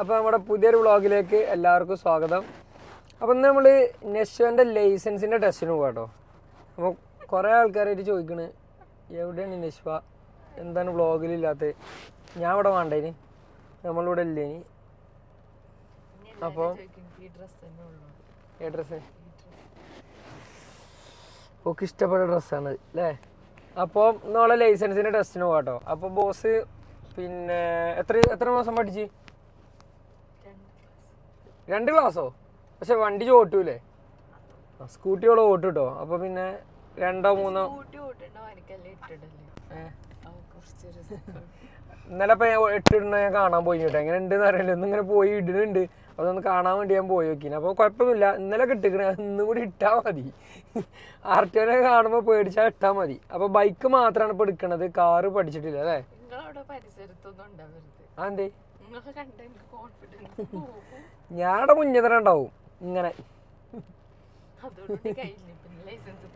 അപ്പോൾ നമ്മുടെ പുതിയൊരു വ്ളോഗിലേക്ക് എല്ലാവർക്കും സ്വാഗതം. അപ്പോൾ ഇന്ന് നമ്മൾ നെശ്വന്റെ ലൈസൻസിന്റെ ടെസ്റ്റിന് പോകാം കേട്ടോ അപ്പോൾ കുറേ ആൾക്കാരായിട്ട് ചോദിക്കണ് എവിടെയാണ് നെശ്വ എന്താണ് വ്ളോഗിലില്ലാത്തത് ഞാൻ ഇവിടെ വേണ്ടേന്. നമ്മളിവിടെ ഇല്ലേനി. അപ്പോൾ ഏ ഡ്രസ്സ് ഒക്കെ ഇഷ്ടപ്പെട്ട ഡ്രസ്സാണ് അല്ലേ അപ്പോൾ നാളെ ലൈസൻസിന്റെ ടെസ്റ്റിന് പോകാം കേട്ടോ അപ്പോൾ ബോസ് പിന്നെ എത്ര എത്ര മാസം പഠിച്ച്? രണ്ട് ക്ലാസ്സോ പക്ഷെ വണ്ടി ചോട്ടൂലേ ആ ഓട്ടു കേട്ടോ അപ്പോൾ പിന്നെ രണ്ടോ മൂന്നോ. ഇന്നലെ ഇപ്പം ഞാൻ ഇട്ടിടുന്ന ഞാൻ കാണാൻ പോയി കേട്ടോ എങ്ങനെ ഉണ്ടെന്ന് അറിയില്ല. ഇന്ന് ഇങ്ങനെ പോയി ഇടുന്നുണ്ട്. അതൊന്ന് കാണാൻ വേണ്ടി ഞാൻ പോയി നോക്കി അപ്പോൾ കുഴപ്പമൊന്നുമില്ല. ഇന്നലെ കിട്ടിക്കണേ ഇന്നും കൂടി ഇട്ടാൽ മതി. ആർ ടി ഒനെ കാണുമ്പോൾ പേടിച്ചാൽ ഇട്ടാൽ മതി. അപ്പോൾ ബൈക്ക് മാത്രമാണ് ഇപ്പോൾ എടുക്കണത്. കാറ് പഠിച്ചിട്ടില്ല അല്ലേ? അതെന്തേ? ഞാടെ മുന്നേ ഉണ്ടാവും. ഇങ്ങനെ. കയ്യില്ല ലൈസൻസ്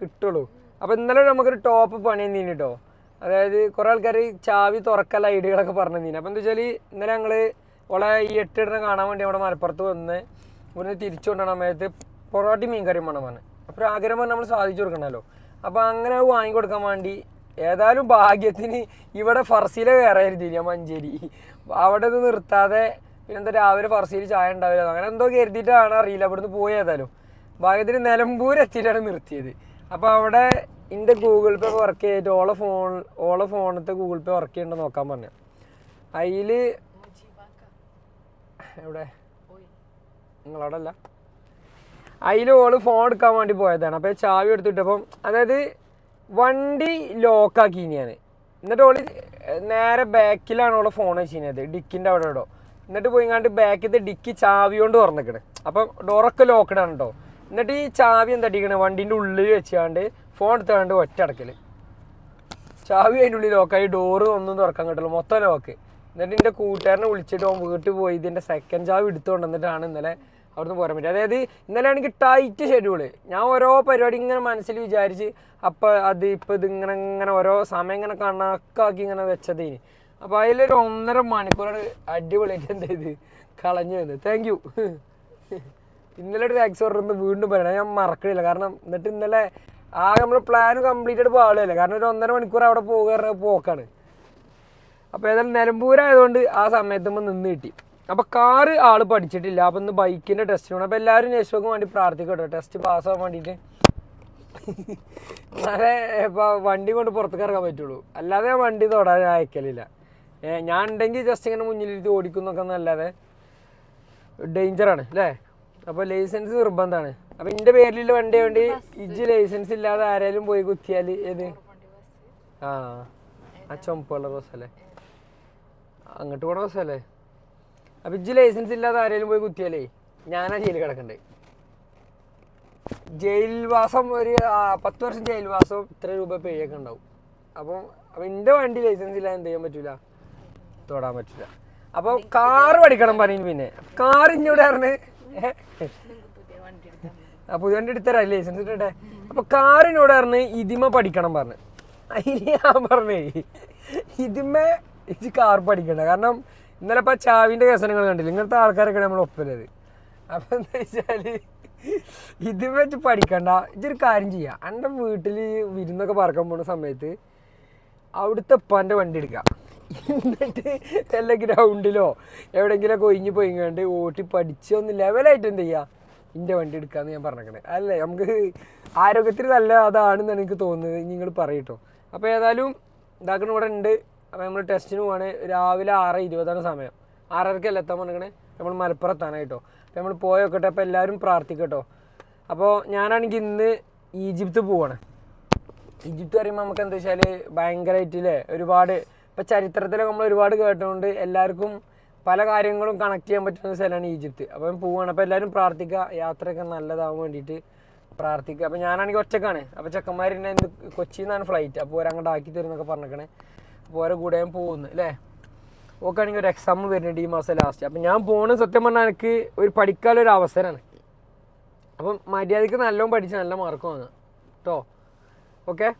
കിട്ടുള്ളൂ. അപ്പോൾ ഇന്നലെ നമുക്കൊരു ടോപ്പ് പണി നീന് കേട്ടോ അതായത് കുറേ ആൾക്കാർ ചാവി തുറക്കല്ല ഐഡിയകളൊക്കെ പറഞ്ഞു തന്നീന്. അപ്പോൾ എന്താ വെച്ചാൽ ഇന്നലെ ഞങ്ങൾ ഓളെ ഈ എട്ടിടനെ കാണാൻ വേണ്ടി അവിടെ മലപ്പുറത്ത് വന്ന് ഇവിടുന്ന് തിരിച്ചു കൊണ്ടാണ് സമയത്ത് പൊറോട്ടി മീൻ കറിയും വേണം പറഞ്ഞു. അപ്പോൾ ആഗ്രഹം പറഞ്ഞ് നമ്മൾ സാധിച്ചു കൊടുക്കണമല്ലോ അപ്പോൾ അങ്ങനെ വാങ്ങി വാങ്ങിക്കൊടുക്കാൻ വേണ്ടി ഏതായാലും ഭാഗ്യത്തിന് ഇവിടെ ഫർസിയിലെ കയറായിരുന്നില്ല മഞ്ചേരി. അവിടെ ഇത് നിർത്താതെ പിന്നെന്താ രാവിലെ ഫർസിയിൽ ചായ ഉണ്ടാവില്ല. അങ്ങനെ എന്തോ കരുതിയിട്ടാണ് അറിയില്ല. അവിടുന്ന് പോയി ഏതായാലും. ഭാഗ്യത്തിന് നിലമ്പൂർ എത്തിയിട്ടാണ് നിർത്തിയത്. അപ്പോൾ അവിടെ എന്റെ ഗൂഗിൾ പേ വർക്ക് ചെയ്തിട്ട് ഓളെ ഫോൺ ഓളെ ഫോണത്തെ ഗൂഗിൾ പേ വർക്ക് ചെയ്യണ്ടെന്ന് നോക്കാൻ പറഞ്ഞു. അതിൽ എവിടെ? നിങ്ങളവിടെ അല്ല അതിൽ ഓൾ ഫോൺ എടുക്കാൻ വേണ്ടി പോയതാണ്. അപ്പോൾ ചാവി എടുത്തിട്ടപ്പം അതായത് വണ്ടി ലോക്കാക്കി ഞാൻ എന്നിട്ട് ഓൾ നേരെ ബാക്കിലാണ് ഓളെ ഫോൺ വെച്ചിരുന്നത് ഡിക്കിന്റെ അവിടെ ഇടോ എന്നിട്ട് പോയിങ്ങാണ്ട് ബാക്കിത്തെ ഡിക്കി ചാവി കൊണ്ട് തുറന്നിക്കണ്. അപ്പം ഡോറൊക്കെ ലോക്കഡാണ് കേട്ടോ എന്നിട്ട് ഈ ചാവി എന്താ അടിക്കണേ? വണ്ടീന്റെ ഉള്ളിൽ വെച്ചാണ്ട് ഫോൺ എടുത്താണ്ട് ഒറ്റ അടക്കൽ ചാവി അതിന്റെ ഉള്ളിൽ ലോക്കായി ഡോറ് ഒന്നും തുറക്കാൻ കിട്ടില്ല മൊത്തം ലോക്ക് എന്നിട്ട് എന്റെ കൂട്ടുകാരനെ വിളിച്ചിട്ട് അവൻ വീട്ടിൽ പോയി. ഇതിന്റെ സെക്കൻഡ് ചാവി എടുത്തുകൊണ്ട് വന്നിട്ടാണ് ഇന്നലെ അവിടുന്ന് പോരാൻ പറ്റും അതായത് ഇന്നലെ ആണെങ്കിൽ ടൈറ്റ് ഷെഡ്യൂൾ ഞാൻ ഓരോ പരിപാടി ഇങ്ങനെ മനസ്സിൽ വിചാരിച്ച് അപ്പോൾ അത് ഇപ്പം ഇതിങ്ങനെ ഇങ്ങനെ ഓരോ സമയം ഇങ്ങനെ കണക്കാക്കി ഇങ്ങനെ വെച്ചതേന്. അപ്പോൾ അതിലൊരു ഒന്നര മണിക്കൂറാണ് അടിപൊളിയായിട്ട് എന്ത് ചെയ്ത് കളഞ്ഞു വന്നത് താങ്ക് യു ഇന്നലെ ഒരു ടാക്സ് ഓർഡർ വീണ്ടും പറയണം ഞാൻ മറക്കണില്ല. കാരണം എന്നിട്ട് ഇന്നലെ ആകെ നമ്മൾ പ്ലാൻ കംപ്ലീറ്റ് ആയിട്ട് പാടുകയല്ലേ കാരണം ഒരു ഒന്നര മണിക്കൂർ അവിടെ പോകുക പോക്കാണ്. അപ്പോൾ ഏതായാലും നിലമ്പൂരായതുകൊണ്ട് ആ സമയത്ത് നമ്മൾ നിന്ന് കിട്ടി. അപ്പോൾ കാറ് ആൾ പഠിച്ചിട്ടില്ല. അപ്പോൾ ഇന്ന് ബൈക്കിന്റെ ടെസ്റ്റ് വേണം അപ്പോൾ എല്ലാവരും യേശുവിന് വേണ്ടി പ്രാർത്ഥിക്കട്ടോ. ടെസ്റ്റ് പാസ്സാകാൻ വേണ്ടിയിട്ട് അതെ ഇപ്പോൾ വണ്ടി കൊണ്ട് പുറത്തേക്ക് ഇറങ്ങാൻ പറ്റുള്ളൂ. അല്ലാതെ ഞാൻ വണ്ടി തൊടാൻ അയക്കലില്ല. ഞാൻ ഉണ്ടെങ്കിൽ ജസ്റ്റ് ഇങ്ങനെ മുന്നിലിരുത്തി ഓടിക്കുന്നൊക്കെ എന്നല്ലാതെ ഡേഞ്ചറാണ് അല്ലേ അപ്പോൾ ലൈസൻസ് നിർബന്ധമാണ് അപ്പോൾ എന്റെ പേരിലുള്ള വണ്ടി വേണ്ടി ഇജ്ജ് ലൈസൻസ് ഇല്ലാതെ ആരെങ്കിലും പോയി കുത്തിയാൽ ഏത്? ആ ആ ചുമപ്പുള്ള അല്ലേ അങ്ങോട്ട് പോണ ബസ് അപ്പോൾ അപ്പം ഇജ്ജ് ലൈസൻസ് ഇല്ലാതെ ആരെങ്കിലും പോയി കുത്തിയാലേ ഞാനാ ജയിലിൽ കിടക്കണ്ടേ. ജയിൽവാസം ഒരു പത്ത് വർഷം ജയിൽവാസം ഇത്ര രൂപ പേയൊക്കെ ഉണ്ടാവും. അപ്പം അപ്പം എന്റെ വണ്ടി ലൈസൻസ് ഇല്ലാതെ എന്ത് ചെയ്യാൻ പറ്റൂല? തൊടാൻ പറ്റില്ല. അപ്പൊ കാറ് പഠിക്കണം പറഞ്ഞു പിന്നെ. കാർ ഇഞ്ഞൂടെ പറഞ്ഞ്. പുതിയ വണ്ടി എടുത്തരാ. ലൈസൻസ് ഇട്ടെ അപ്പൊ കാറിനോട് പറഞ്ഞ് ഇതിമ പഠിക്കണം പറഞ്ഞു. അതിന് ഞാൻ പറഞ്ഞേ ഇതിമ ഇത് കാർ പഠിക്കണ്ട. കാരണം ഇന്നലെ ഇപ്പൊ ചാവിന്റെ കേസ് നിങ്ങൾ കണ്ടില്ല? ഇങ്ങനത്തെ ആൾക്കാരൊക്കെ നമ്മൾ ഒപ്പരുത് അപ്പൊ എന്താ വെച്ചാൽ ഇതിമ വെച്ച് പഠിക്കണ്ട. ഇതൊരു കാര്യം ചെയ്യാം. എന്റെ വീട്ടിൽ വിരുന്നൊക്കെ പറക്കാൻ പോണ സമയത്ത് അവിടുത്തെ ഉപ്പാന്റെ വണ്ടി എടുക്കുക എന്നിട്ട് വല്ല ഗ്രൗണ്ടിലോ എവിടെയെങ്കിലുമൊക്കെ ഒഴിഞ്ഞ് പോയിങ്ങാണ്ട് ഓട്ടി പഠിച്ചൊന്ന് ലെവലായിട്ട് എന്ത് ചെയ്യുക എന്റെ വണ്ടി എടുക്കാമെന്ന് ഞാൻ പറഞ്ഞേക്കണേ. അല്ലേ? നമുക്ക് ആരോഗ്യത്തിന് നല്ല അതാണെന്നാണ് എനിക്ക് തോന്നുന്നത്. നിങ്ങൾ പറയട്ടോ അപ്പോൾ ഏതായാലും ഇതാക്കണ ഇവിടെ ഉണ്ട് അപ്പോൾ നമ്മൾ ടെസ്റ്റിന് പോവാണ്. രാവിലെ ആറ് ഇരുപതാണ് സമയം. ആറരക്കല്ല എത്താൻ പറഞ്ഞേ നമ്മൾ മലപ്പുറത്താണ് കേട്ടോ അപ്പോൾ നമ്മൾ പോയോക്കട്ടെ. അപ്പോൾ എല്ലാവരും പ്രാർത്ഥിക്കട്ടോ. അപ്പോൾ ഞാനാണെങ്കിൽ ഇന്ന് ഈജിപ്ത് പോവാണ്. ഈജിപ്ത് പറയുമ്പോൾ നമുക്ക് എന്താ വെച്ചാൽ ഭയങ്കരമായിട്ടില്ലേ ഒരുപാട് ഇപ്പം ചരിത്രത്തിൽ നമ്മൾ ഒരുപാട് കേട്ടുകൊണ്ട് എല്ലാവർക്കും പല കാര്യങ്ങളും കണക്ട് ചെയ്യാൻ പറ്റുന്ന സ്ഥലമാണ് ഈജിപ്ത്. അപ്പം പോവുകയാണ് അപ്പോൾ എല്ലാവരും പ്രാർത്ഥിക്കുക. യാത്രയൊക്കെ നല്ലതാവാൻ വേണ്ടിയിട്ട് പ്രാർത്ഥിക്കുക. അപ്പോൾ ഞാനാണെങ്കിൽ ഒറ്റക്കാണ്. അപ്പോൾ ചെക്കന്മാർ എന്നെ എന്ത് കൊച്ചിയിൽ നിന്നാണ് ഫ്ലൈറ്റ് അപ്പോൾ ഓരങ്ങോട്ട് ആക്കി തരുന്നൊക്കെ പറഞ്ഞേക്കണേ. അപ്പോൾ ഓരോ കൂടെ ഞാൻ പോകുന്നു അല്ലേ? ഓക്കാണെങ്കിൽ ഒരു എക്സാം വരുന്നുണ്ട് ഈ മാസം ലാസ്റ്റ് അപ്പം ഞാൻ പോകുന്നത് സത്യം പറഞ്ഞാൽ എനിക്ക് ഒരു പഠിക്കാനൊരു അവസരമാണ്. അപ്പം മര്യാദയ്ക്ക് നല്ലോണം പഠിച്ച് നല്ല മാർക്ക് വാങ്ങാം. കേട്ടോ ഓക്കെ?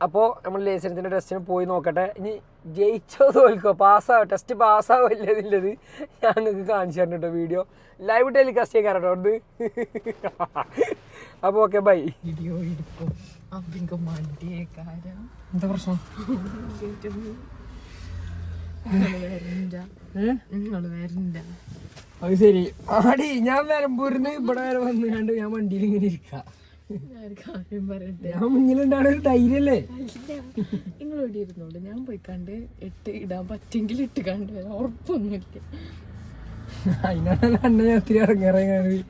അപ്പോൾ നമ്മൾ ലൈസൻസിന്റെ ടെസ്റ്റിന് പോയി നോക്കട്ടെ. ഇനി ജയിച്ചോ തോൽക്കോ പാസ്സാവോ ടെസ്റ്റ് പാസ്സാവോ ഇല്ലതില്ലത് ഞാൻ നിങ്ങൾക്ക് കാണിച്ചു തരണം കേട്ടോ വീഡിയോ ലൈവ് ടെലികാസ്റ്റ് ചെയ്യാൻ കേട്ടോ അത് അപ്പോൾ ഓക്കെ ബൈ വീഡിയോ എടുക്കും അപ്പിങ്ക മണ്ടിയേക്കാരം എന്താ പ്രശ്നം? അത് ശരി. ആടി ഞാൻ നിലമ്പൂരിന്ന് ഇവിടെ വരെ വന്ന് കണ്ട് ഞാൻ വണ്ടിയിൽ ഇങ്ങനെ ഇരിക്കാം. ഞാൻ മുന്നിലുണ്ടാണ് ഒരു ധൈര്യല്ലേ നിങ്ങൾ ഇവിടെ ഇരുന്നോളൂ? ഞാൻ പോയി കണ്ട് ഇട്ട് ഇടാൻ പറ്റെങ്കിൽ ഇട്ട് കണ്ട് വരാം. ഉറപ്പൊന്നുമില്ല. അതിനാണ് അണ്ണ ഞാൻ ഒത്തിരി ഇറങ്ങിറങ്ങി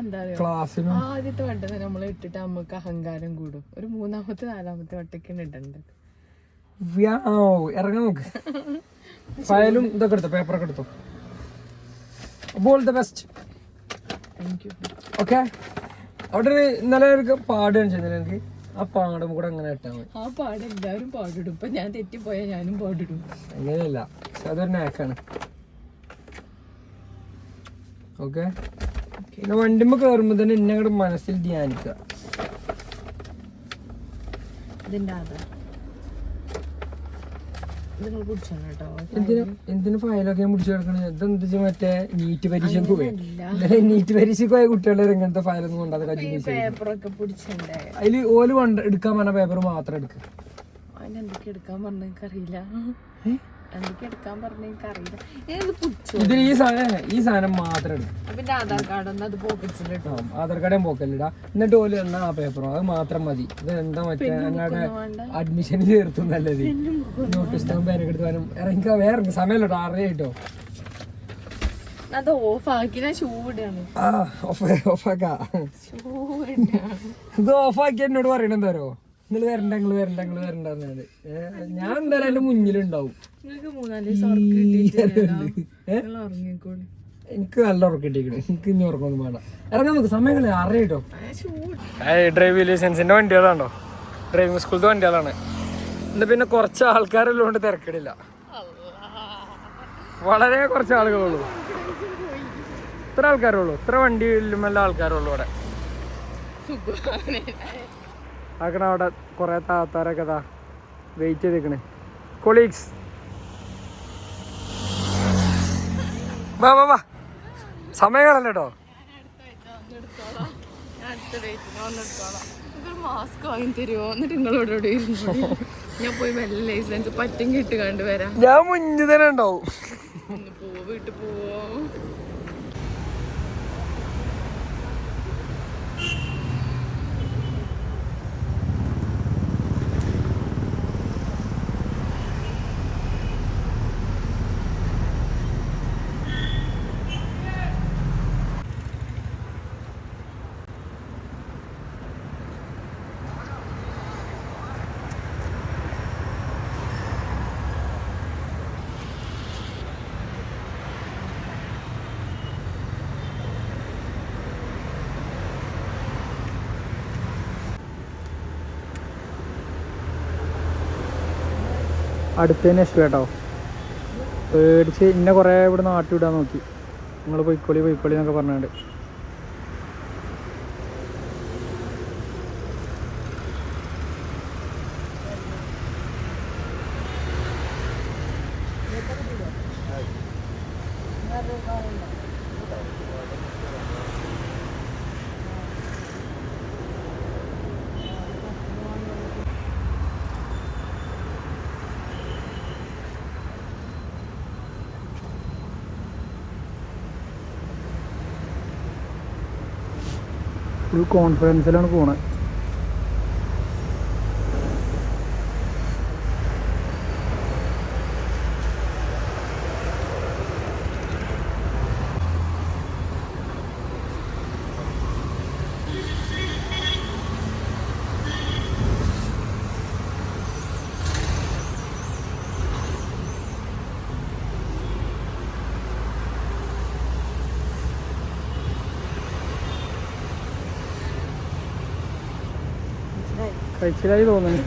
എന്താ അറിയോ? ആദ്യത്തെ വട്ടം നമ്മൾ ഇട്ടിട്ട് നമുക്ക് അഹങ്കാരം കൂടും. ഒരു മൂന്നാമത്തെ നാലാമത്തെ വട്ടക്കാണ് ഇടേണ്ടത്. ഇറങ്ങാൻ നോക്ക്. ഫയലും ഇതൊക്കെ എടുത്തോ? പേപ്പറൊക്കെ എടുത്തോ? All the best thank you okay അവിടെ ഒരു ഇന്നലെ പാടുകയാണ് പാട് കാണിച്ചിരുന്നില്ല എനിക്ക്? ആ പാടും കൂടെ അങ്ങനെ ഇട്ടാൽ മതി. ആ പാട് എല്ലാവരും പാടിടും. ഇപ്പൊ ഞാൻ തെറ്റിപ്പോയാൽ ഞാനും പാടിടും. അങ്ങനെയല്ല. പക്ഷെ അതൊരു നാക്കാണ് ഓക്കെ പിന്നെ വണ്ടിമ്മ കയറുമ്പോ തന്നെ ഇന്നങ്ങടെ മനസ്സിൽ ധ്യാനിക്കുക ഇതിന്റെ ആധാർ ഇത് നിങ്ങൾ കുടിച്ചോ കേട്ടോ എന്തിനു? ഫയലൊക്കെ ഞാൻ പിടിച്ചു കിടക്കണേ ഇതെന്ത് മറ്റേ നീറ്റ് പരീക്ഷക്ക് പോയി. നീറ്റ് പരീക്ഷക്ക് പോയ കുട്ടികളുടെ ഇങ്ങനത്തെ ഫയലൊന്നും കൊണ്ടാതെ അതിൽ ഓൽ എടുക്കാൻ പറഞ്ഞ പേപ്പർ മാത്രം എടുക്കുക അതിനെന്തൊക്കെ എടുക്കാൻ പറഞ്ഞ എനിക്കറിയില്ല. എന്തൊക്കെ എടുക്കാൻ പറഞ്ഞ എനിക്കറിയില്ല ഞാനത് പിടിച്ചു ഇതിൽ ഈ സാധനം ഈ സാധനം മാത്രം പിന്നെ ആധാർ കാർഡ് ഒന്ന് അത് പോക്കറ്റിലിട്ടോ ആ, ആധാർ കാർഡേം എന്നിട്ട് ഓൽ എന്നാ ആ പേപ്പറോ അത് മാത്രം മതി. ഇത് എന്താ മറ്റേ എന്നോട് അഡ്മിഷൻ ചേർത്തു നല്ലത്. നോട്ടീസ് സ്റ്റാമ്പ് പേരൊക്കെ എടുത്ത് വരും. ഇറങ്ങിക്കാ വേറെ സമയമല്ലോ ആറര ആയിട്ടോ. അത് ഓഫ് ആക്കി. ഞാൻ ആ ഓഫ് ഓഫാക്കാ ഇത് ഓഫാക്കി എന്നോട് പറയണ എന്താരോ നിങ്ങൾ വരണ്ട നിങ്ങൾ വരണ്ട നിങ്ങൾ വരണ്ട പറഞ്ഞത് ഞാൻ എന്തായാലും എന്റെ മുന്നിലുണ്ടാവും. എനിക്ക് നല്ല ഉറക്കിട്ടിരിക്കണം എനിക്ക് ഇനി ഉറക്കൊന്നും വേണ്ട. ഇറങ്ങാൻ നോക്ക് സമയങ്ങളെ കളി അറിയട്ടോ ഡ്രൈവിംഗ് ലൈസൻസിന്റെ വണ്ടികളാണോ? ഡ്രൈവിംഗ് സ്കൂളിലത്തെ വണ്ടികളാണ്. എന്താ പിന്നെ കുറച്ച് ആൾക്കാരുള്ളതുകൊണ്ട് തിരക്കിടില്ല. വളരെ കുറച്ച് ആളുകളുള്ളൂ. ഇത്ര ആൾക്കാരുള്ളൂ. ഇത്ര വണ്ടിയിലും എല്ലാ ആൾക്കാരുള്ളൂ ഇവിടെ. സുഖമാണ് ആക്കണ അവിടെ കുറെ താത്താരൊക്കെ താ വെയിറ്റ് ചെയ്തേക്കണ് കൊളീഗ്സ് വാ വാ വാ. സമയങ്ങളല്ല കേട്ടോ മാസ്ക് വാങ്ങി തരുമോ എന്നിട്ട് നിങ്ങളോട് ഇവിടെ ഇരുന്നോളി ഞാൻ പോയി ലൈസൻസ് പറ്റും വരാം. ഞാൻ മുന്നിൽ തന്നെ ഉണ്ടാവും. ഒന്ന് പോവോ വീട്ടിൽ പോവോ? അടുത്തതിന് ഇഷ്ടം കേട്ടോ പേടിച്ച് ഇന്നെ കുറേ ഇവിടെ നാട്ടി വിടാൻ നോക്കി. നിങ്ങൾ പൊയ്ക്കോളി പൊയ്ക്കോളി എന്നൊക്കെ പറഞ്ഞുകൊണ്ട് ഫുൾ കോൺഫിഡൻസിലാണ് പോണത് കഴിച്ചിലായി തോന്നുന്നു.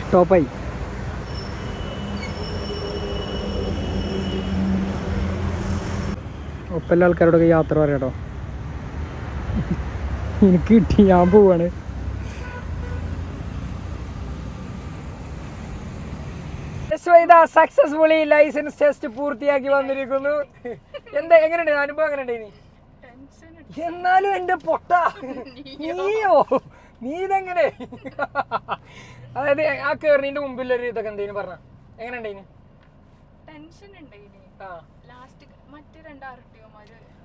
സ്റ്റോപ്പായി ഒപ്പല്ല ആൾക്കാരോടൊക്കെ യാത്ര പറയാട്ടോ. എനിക്ക് കിട്ടി ഞാൻ പോവാണ് സക്സസ്ഫുള്ളി ലൈസൻസ് ടെസ്റ്റ് പൂർത്തിയാക്കി വന്നിരിക്കുന്നു. എന്താ എങ്ങനെയുണ്ട്? അനുഭവം എങ്ങനെയുണ്ട് ടെൻഷൻ എന്നാലും എന്റെ പൊട്ട. നീയോ? നീ ഇതെങ്ങനെ അതായത് ആ കേറിന്റെ മുമ്പിൽ ഒരു ഇതൊക്കെ എന്തേലും പറഞ്ഞ? എങ്ങനെ ഇനി? ടെൻഷൻ ഉണ്ടായിനി ആ. ലാസ്റ്റ് മറ്റേ രണ്ട്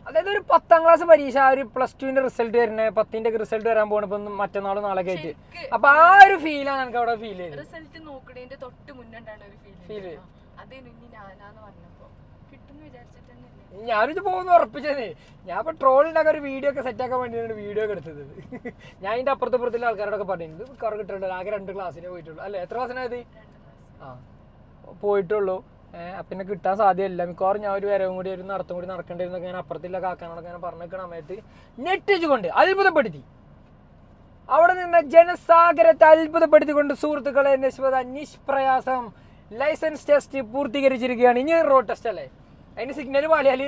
അതായത് ഒരു പത്താം ക്ലാസ് പരീക്ഷ ആ ഒരു പ്ലസ് ടുവിന്റെ റിസൾട്ട് വരുന്നത് പത്തിന്റെ റിസൾട്ട് വരാൻ പോകണപ്പോ ഇപ്പൊ മറ്റന്നാളും നാളെ ആയിട്ട്. അപ്പൊ ആ ഒരു ഫീലാണ് എനിക്ക് അവിടെ ഫീൽ ചെയ്തത് റിസൾട്ട് നോക്കണേന്റെ തൊട്ട് മുന്നുണ്ടാണ് ഒരു ഫീൽ ഞാനിത് പോകുന്നു ഉറപ്പിച്ചത്. ഞാൻ ഇപ്പൊ ട്രോളിന്റെ ഒരു വീഡിയോ ഒക്കെ സെറ്റ് ആക്കാൻ വേണ്ടിയാണ് വീഡിയോ ഒക്കെ എടുത്തത്. ഞാൻ ഇതിന്റെ അപ്പുറത്തപ്പുറത്തുള്ള ആൾക്കാരോടൊക്കെ പറഞ്ഞു ഇത് കിട്ടുന്നുണ്ടല്ലോ കിട്ടുന്നുണ്ട് ആകെ രണ്ട് ക്ലാസ്സിനെ പോയിട്ടുള്ളൂ. അല്ലെ? എത്ര ക്ലാസ്സിനായത് ആ പോയിട്ടുള്ളൂ. അപ്പം പിന്നെ കിട്ടാൻ സാധ്യതയില്ല. മിക്കവാറും ഞാൻ ഒരു വരവും കൂടി ഒരു നടത്തും കൂടി നടക്കേണ്ടിരുന്നൊക്കെ ഞാൻ അപ്പുറത്തില്ല കാക്കാനോടൊക്കെ ഞാൻ പറഞ്ഞിരിക്കണ സമയത്ത് നെറ്റിച്ചുകൊണ്ട് അത്ഭുതപ്പെടുത്തി. അവിടെ നിന്ന് ജനസാഗരത്തെ അത്ഭുതപ്പെടുത്തിക്കൊണ്ട് സുഹൃത്തുക്കളെ നിശ്വത നിഷ്പ്രയാസം ലൈസൻസ് ടെസ്റ്റ് പൂർത്തീകരിച്ചിരിക്കുകയാണ്. ഇനി റോഡ് ടെസ്റ്റ് അല്ലേ? അതിന് സിഗ്നൽ പാലിയാൽ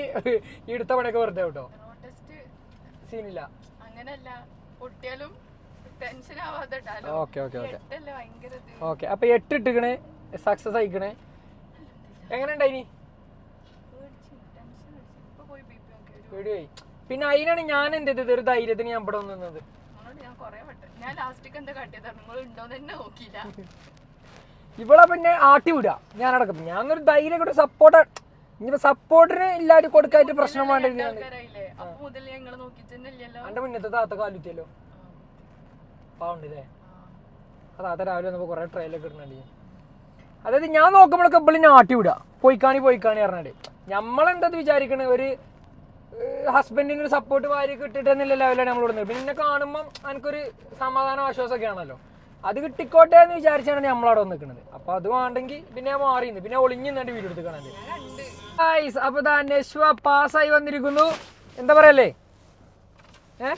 എടുത്ത പണിയൊക്കെ വെറുതെ കേട്ടോ സീനില്ല അങ്ങനെയല്ല പൊട്ടിയാലും ടെൻഷൻ ആവാതെ. Okay okay okay. ഓക്കെ അപ്പൊ എട്ട് ഇട്ടിക്കണേ സക്സസ് ആയിക്കണേ. എങ്ങനെ ഉണ്ടായിനി പിന്നെ അതിനാണ് ഞാൻ എന്ത് ചെയ്തത്? ഒരു ധൈര്യത്തിന് ഞാൻ ഇവിടെ നിന്നത്. ഇവളെ പിന്നെ ആട്ടി വിടുക ഞാൻ അടക്കം. ഞാൻ ഒരു ധൈര്യം കൂടെ സപ്പോർട്ട് ഇനിയിപ്പോ സപ്പോർട്ടിന് എല്ലാരും കൊടുക്കായിട്ട് പ്രശ്നം വേണ്ടല്ലോ എന്റെ മുന്നത്തെ താത്ത കാലുത്തിയല്ലോ പാവണ്ടല്ലേ ആ. താത്ത രാവിലെ വന്നപ്പോ കൊറേ ട്രെയിലൊക്കെ ഇടുന്നുണ്ട്. അതായത് ഞാൻ നോക്കുമ്പോഴൊക്കെ ഞാൻ ആട്ടി വിടുക പോയിക്കാണി പോയിക്കാണി പറഞ്ഞിട്ട്. നമ്മളെന്തത് വിചാരിക്കണത് ഒരു ഹസ്ബൻഡിന് ഒരു സപ്പോർട്ട് ഭാര്യ കിട്ടിട്ടെന്നില്ല ലെവലാണ് നമ്മൾ ഇടുന്നത് പിന്നെ കാണുമ്പോൾ എനിക്കൊരു സമാധാനം ആശ്വാസമൊക്കെ ആണല്ലോ. അത് കിട്ടിക്കോട്ടെ എന്ന് വിചാരിച്ചാണ് നമ്മളവിടെ നിൽക്കുന്നത് അപ്പൊ അത് വേണ്ടെങ്കിൽ പിന്നെ മാറിയിരുന്നു പിന്നെ ഒളിഞ്ഞു നിന്നിട്ട് വീട് എടുത്ത് കാണാൻ അപ്പൊ ദാ നശ്വ പാസ്സായി വന്നിരിക്കുന്നു. എന്താ പറയല്ലേ? ഏ?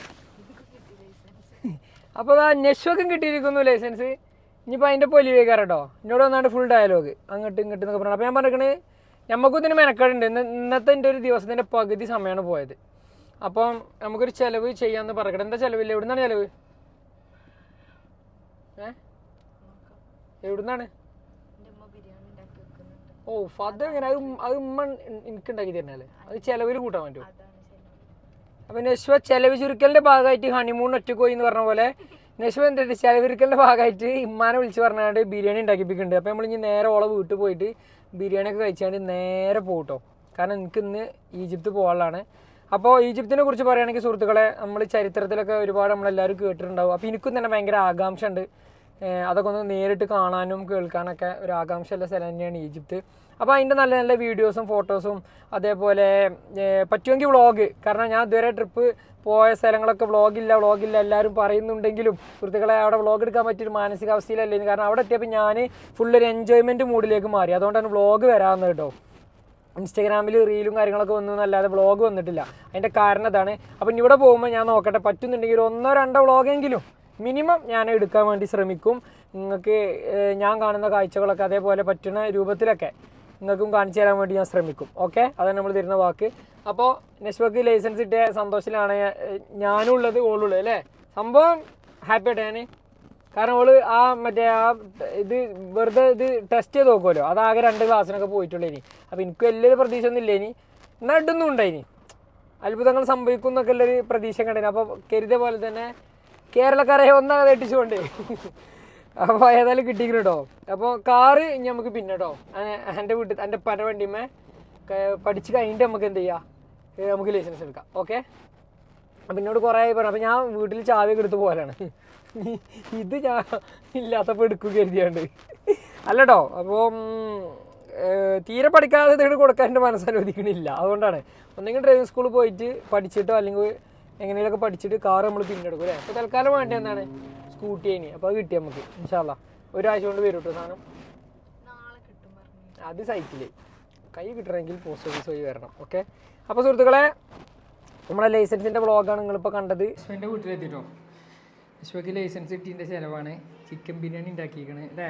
അപ്പൊ ദാ നശ്വക്കും കിട്ടിയിരിക്കുന്നു ലൈസൻസ് ഇനിയിപ്പോ അതിന്റെ പൊലി കേട്ടോ എന്നോട് വന്നാണ്ട് ഫുൾ ഡയലോഗ് അങ്ങോട്ട് ഇങ്ങോട്ട് എന്നൊക്കെ പറഞ്ഞു. അപ്പോൾ ഞാൻ പറഞ്ഞിരിക്കണേ നമുക്കും ഇതിന് മെനക്കേടുണ്ട്. ഇന്ന് ഇന്നത്തെ എന്റെ ഒരു ദിവസത്തിന്റെ പകുതി സമയമാണ് പോയത്. അപ്പം നമുക്കൊരു ചിലവ് ചെയ്യാമെന്ന് പറയട്ടെ എന്താ ചിലവില്ല? എവിടെ നിന്നാണ് ചിലവ്? ഏ? എവിടുന്നാണ്? ഓ ഫാദർ എങ്ങനെ? അത് അത് ഉമ്മ എനിക്ക് ഉണ്ടാക്കി തരണല്ലേ അത് ചിലവിൽ കൂട്ടാൻ പറ്റുമോ അപ്പം യശ്വ ചിലവ് ചുരുക്കലിന്റെ ഭാഗമായിട്ട് ഹണിമൂൺ ഒറ്റ പോയി എന്ന് പറഞ്ഞ പോലെ നശ്വ എന്താ ചെലവിരിക്കലിന്റെ ഭാഗമായിട്ട് ഇമ്മാനെ വിളിച്ച് പറഞ്ഞാണ്ട് ബിരിയാണി ഉണ്ടാക്കിപ്പിക്കുന്നുണ്ട്. അപ്പോൾ നമ്മൾ ഇനി നേരെ ഓളെ വീട്ടിൽ പോയിട്ട് ബിരിയാണിയൊക്കെ കഴിച്ചാണ്ട് നേരെ പോകട്ടോ കാരണം എനിക്ക് ഇന്ന് ഈജിപ്ത് പോകാനുള്ളതാണ് അപ്പോൾ ഈജിപ്തിനെ കുറിച്ച് പറയുകയാണെങ്കിൽ സുഹൃത്തുക്കളെ നമ്മൾ ചരിത്രത്തിലൊക്കെ ഒരുപാട് നമ്മളെല്ലാവരും കേട്ടിട്ടുണ്ടാവും. അപ്പോൾ എനിക്കും തന്നെ ഭയങ്കര ആകാംക്ഷ ഉണ്ട് അതൊക്കെ ഒന്ന് നേരിട്ട് കാണാനും കേൾക്കാനൊക്കെ ഒരു ആകാംക്ഷയുള്ള സ്ഥലം തന്നെയാണ് ഈജിപ്ത്. അപ്പോൾ അതിന്റെ നല്ല നല്ല വീഡിയോസും ഫോട്ടോസും അതേപോലെ പറ്റുമെങ്കിൽ വ്ളോഗ് കാരണം ഞാൻ ഇതുവരെ ട്രിപ്പ് പോയ സ്ഥലങ്ങളൊക്കെ വ്ളോഗില്ല വ്ളോഗില്ല എല്ലാവരും പറയുന്നുണ്ടെങ്കിലും സുഹൃത്തുക്കളെ അവിടെ വ്ളോഗ് എടുക്കാൻ പറ്റിയൊരു മാനസികാവസ്ഥയിലല്ലേ കാരണം അവിടെ എത്തിയപ്പോൾ ഞാൻ ഫുള്ളൊരു എൻജോയ്മെന്റ് മൂഡിലേക്ക് മാറി. അതുകൊണ്ടാണ് വ്ളോഗ് വരാമെന്ന് കേട്ടോ. ഇൻസ്റ്റാഗ്രാമിൽ റീലും കാര്യങ്ങളൊക്കെ വന്നു എന്നല്ലാതെ വ്ളോഗ് വന്നിട്ടില്ല. അതിന്റെ കാരണം അതാണ്. അപ്പം ഇവിടെ പോകുമ്പോൾ ഞാൻ നോക്കട്ടെ പറ്റുന്നുണ്ടെങ്കിൽ ഒന്നോ രണ്ടോ വ്ളോഗെങ്കിലും മിനിമം ഞാൻ എടുക്കാൻ വേണ്ടി ശ്രമിക്കും. നിങ്ങൾക്ക് ഞാൻ കാണുന്ന കാഴ്ചകളൊക്കെ അതേപോലെ പറ്റുന്ന രൂപത്തിലൊക്കെ നിങ്ങൾക്കും കാണിച്ചു തരാൻ വേണ്ടി ഞാൻ ശ്രമിക്കും. ഓക്കെ? അതാണ് നമ്മൾ തരുന്ന വാക്ക്. അപ്പോൾ നെസ്വർക്ക് ലൈസൻസ് കിട്ടിയ സന്തോഷത്തിലാണ് ഞാനും ഉള്ളത് ഓളും ഉള്ളത് അല്ലേ? സംഭവം ഹാപ്പി ആയിട്ട് ഞാൻ കാരണം ഓൾ ആ മറ്റേ ആ ഇത് വെറുതെ ഇത് ടെസ്റ്റ് ചെയ്ത് നോക്കുമല്ലോ അതാകെ രണ്ട് ക്ലാസ്സിനൊക്കെ പോയിട്ടുള്ളൂ ഇനി. അപ്പോൾ എനിക്ക് വലിയൊരു പ്രതീക്ഷ ഒന്നും ഇല്ല ഇനി. എന്നാൽ ഉണ്ടായിനി അത്ഭുതങ്ങൾ സംഭവിക്കും എന്നൊക്കെ ഉള്ളൊരു പ്രതീക്ഷ കണ്ടിന് അപ്പോൾ കരുതിയ പോലെ തന്നെ കേരളക്കാരെ ഒന്നാകെ തെട്ടിച്ചുകൊണ്ട് അപ്പോൾ ഏതായാലും കിട്ടിക്കണോ കേട്ടോ അപ്പോൾ കാറ് ഇനി നമുക്ക് പിന്നെ കേട്ടോ എന്റെ വീട്ടിൽ എന്റെ പല വണ്ടിമേ പഠിച്ച് കഴിഞ്ഞിട്ട് നമുക്ക് എന്ത് ചെയ്യാം? നമുക്ക് ലൈസൻസ് എടുക്കാം. ഓക്കെ അപ്പം എന്നോട് കുറേ ആയി പറഞ്ഞു. അപ്പം ഞാൻ വീട്ടിൽ ചാവിയൊക്കെ എടുത്ത് പോകാനാണ് ഇത് ഞാൻ ഇല്ലാത്തപ്പോൾ എടുക്കുക കരുതിയാണ്ട്. അല്ലട്ടോ അപ്പോൾ തീരെ പഠിക്കാതെ കൊടുക്കാൻ എന്റെ മനസ്സനുവദിക്കണില്ല അതുകൊണ്ടാണ്. ഒന്നെങ്കിൽ ഡ്രൈവിംഗ് സ്കൂളിൽ പോയിട്ട് പഠിച്ചിട്ടോ അല്ലെങ്കിൽ എങ്ങനെയൊക്കെ പഠിച്ചിട്ട് കാർ നമ്മൾ പിന്നെടുക്കും അല്ലേ? അപ്പോൾ തൽക്കാലം വേണ്ടി എന്താണ്? സ്കൂട്ടി ഇനി അപ്പോൾ അത് കിട്ടി നമുക്ക് ഇൻഷാല്ല ഒരാഴ്ച കൊണ്ട് വരും കേട്ടോ സാധനം. നാളെ കിട്ടും പറഞ്ഞു. അത് സൈക്കിൾ കൈ കിട്ടണമെങ്കിൽ പോസ്റ്റ് ഓഫീസ് വഴി വരണം ഓക്കെ അപ്പോൾ സുഹൃത്തുക്കളെ നമ്മളെ ലൈസൻസിന്റെ വ്ളോഗാണ് നിങ്ങളിപ്പോൾ കണ്ടത്. എന്റെ വീട്ടിലെത്തിട്ടോ. വിശ്വക്ക് ലൈസൻസ് കിട്ടിയതിന്റെ ചിലവാണ്. ചിക്കൻ ബിരിയാണി ഉണ്ടാക്കിയിരിക്കണേ അല്ലേ?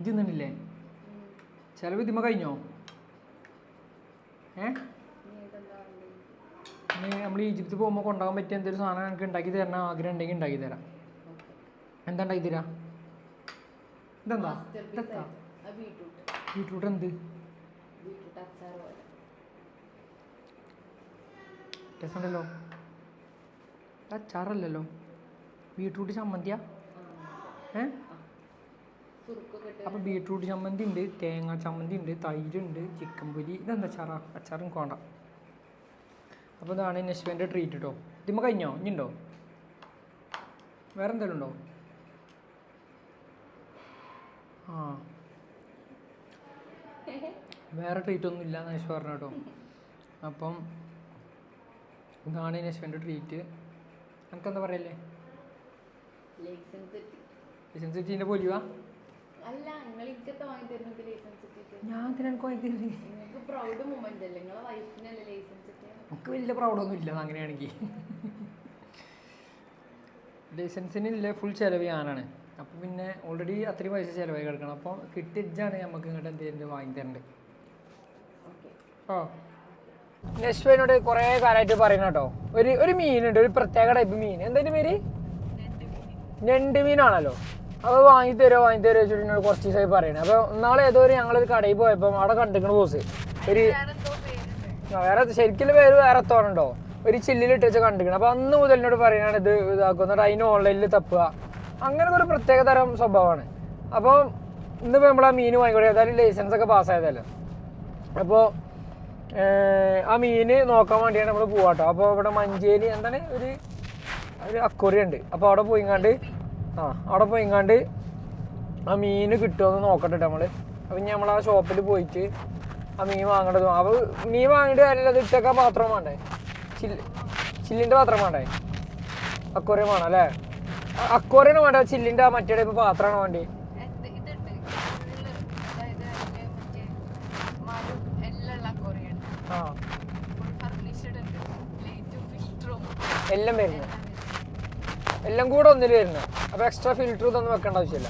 ഇത് തിന്നണില്ലേ ചിലവ് ഇതിമ കഴിഞ്ഞോ? ഏ? ഇനി നമ്മൾ ഈജിപ്തിൽ പോകുമ്പോൾ കൊണ്ടുപോകാൻ പറ്റിയ എന്തൊരു സാധനം എനിക്ക് ഉണ്ടാക്കി തരണം ആഗ്രഹം ഉണ്ടെങ്കിൽ ഉണ്ടാക്കി തരാം. എന്താ ഉണ്ടാക്കി തരാം? ഇതെന്താ? ഇതെത്താ ബീട്രൂട്ട് എന്ത്? രസമുണ്ടല്ലോ. അച്ചാറല്ലല്ലോ. ബീട്രൂട്ട് ചമ്മന്തിയാ? ഏ? അപ്പോൾ ബീട്രൂട്ട് ചമ്മന്തി ഉണ്ട് തേങ്ങ ചമ്മന്തി ഉണ്ട് തൈരുണ്ട് ചിക്കൻ പൊരി. ഇതെന്താ അച്ചാറാ? അച്ചാറും കോണ്ട. അപ്പോൾ ഇതാണ് നശ്വന്റെ ട്രീറ്റ് കേട്ടോ ഇതിമ്മ കഴിഞ്ഞോ? ഇനിയുണ്ടോ? വേറെ എന്തെങ്കിലും ഉണ്ടോ ആ. വേറെ ട്രീറ്റ് ഒന്നും ഇല്ല നശ്വ പറഞ്ഞു കേട്ടോ അപ്പം ഇതാണ് നശ്വന്റെ ട്രീറ്റ് എനിക്കെന്താ പറയല്ലേ ലൈസൻസ് കിട്ടീന്റെ പോലിവാ? അല്ല നിങ്ങൾ ഇക്കത്തെ വാങ്ങി തരുന്നത് ലൈസൻസ് ഞാൻ നിനക്ക് വാങ്ങിത്തരുന്നത് നിങ്ങൾക്ക് പ്രൗഡ് മൊമെന്റ് അല്ലേ? നിങ്ങളെ വൈഫിനല്ലേ ലൈസൻസ് നമുക്ക് വലിയ പ്രൗഡൊന്നും ഇല്ല അങ്ങനെയാണെങ്കിൽ ലൈസൻസിനില്ല ഫുൾ ചിലവ് ഞാനാണ്. അപ്പോൾ പിന്നെ ഓൾറെഡി അത്രയും പൈസ ചിലവായി കിടക്കണം. അപ്പോൾ കിട്ടിച്ചാണ് നമുക്ക് ഇങ്ങോട്ട് എന്തെങ്കിലും വാങ്ങി തരേണ്ടത് ഓ നെഷ്വനോട് കുറേ കാലമായിട്ട് പറയുന്ന കേട്ടോ. ഒരു ഒരു മീനുണ്ട് ഒരു പ്രത്യേക ടൈപ്പ് മീൻ. എന്തായാലും പേര്? ഞണ്ട് മീനാണല്ലോ. അത് വാങ്ങി തരുമോ വാങ്ങി തരുമോ ചോദിച്ചിട്ട് എന്നോട് കുറച്ച് ദിവസമായി പറയണേ. അപ്പോൾ നാളെ ഏതോ ഒരു ഞങ്ങളൊരു കടയിൽ പോയപ്പോൾ അവിടെ കണ്ടിക്കണ ബോസ്. ഒരു വേറെ ശരിക്കും പേര് വേറെ തോന്നണ്ടോ ഒരു ചില്ലിൽ ഇട്ട് വെച്ച് കണ്ടിരിക്കണം. അപ്പൊ അന്ന് മുതൽ എന്നോട് പറയാണ് ഇത് എന്നിട്ട് അതിന് ഓൺലൈനിൽ തപ്പുക. അങ്ങനെ ഒരു പ്രത്യേക തരം സ്വഭാവമാണ്. അപ്പോൾ ഇന്നിപ്പോൾ നമ്മൾ ആ മീൻ വാങ്ങിക്കൊടുക്കുക ഏതായാലും ലൈസൻസ് ഒക്കെ പാസ്സായതല്ലോ അപ്പോൾ ആ മീന് നോക്കാൻ വേണ്ടിയാണ് നമ്മൾ പോവാട്ടോ അപ്പോൾ ഇവിടെ മഞ്ചേരി എന്താണ്? ഒരു ഒരു അക്വറി ഉണ്ട് അപ്പോൾ അവിടെ പോയിങ്ങാണ്ട് ആ അവിടെ പോയിങ്ങാണ്ട് ആ മീൻ കിട്ടുമെന്ന് നോക്കട്ടെ നമ്മൾ അപ്പം ഇനി നമ്മൾ ആ ഷോപ്പിൽ പോയിട്ട് ആ മീൻ വാങ്ങേണ്ടത് അപ്പോൾ മീൻ വാങ്ങിയിട്ട് അല്ല അത് ഇട്ടൊക്കെ പാത്രം വേണ്ടേ? ചില്ല് ചില്ലിന്റെ പാത്രം വേണ്ടേ? അക്കോറിയം വേണം അല്ലേ? അക്കോറിയാണ് വേണ്ട ചില്ലിന്റെ ആ മറ്റേ ടൈപ്പ് പാത്രമാണ് വേണ്ടി ആ. എല്ലാം വരുന്നത് എല്ലാം കൂടെ ഒന്നിൽ വരുന്നത് അപ്പോൾ എക്സ്ട്രാ ഫിൽറ്റർ ഇതൊന്നും വെക്കേണ്ട ആവശ്യമില്ല.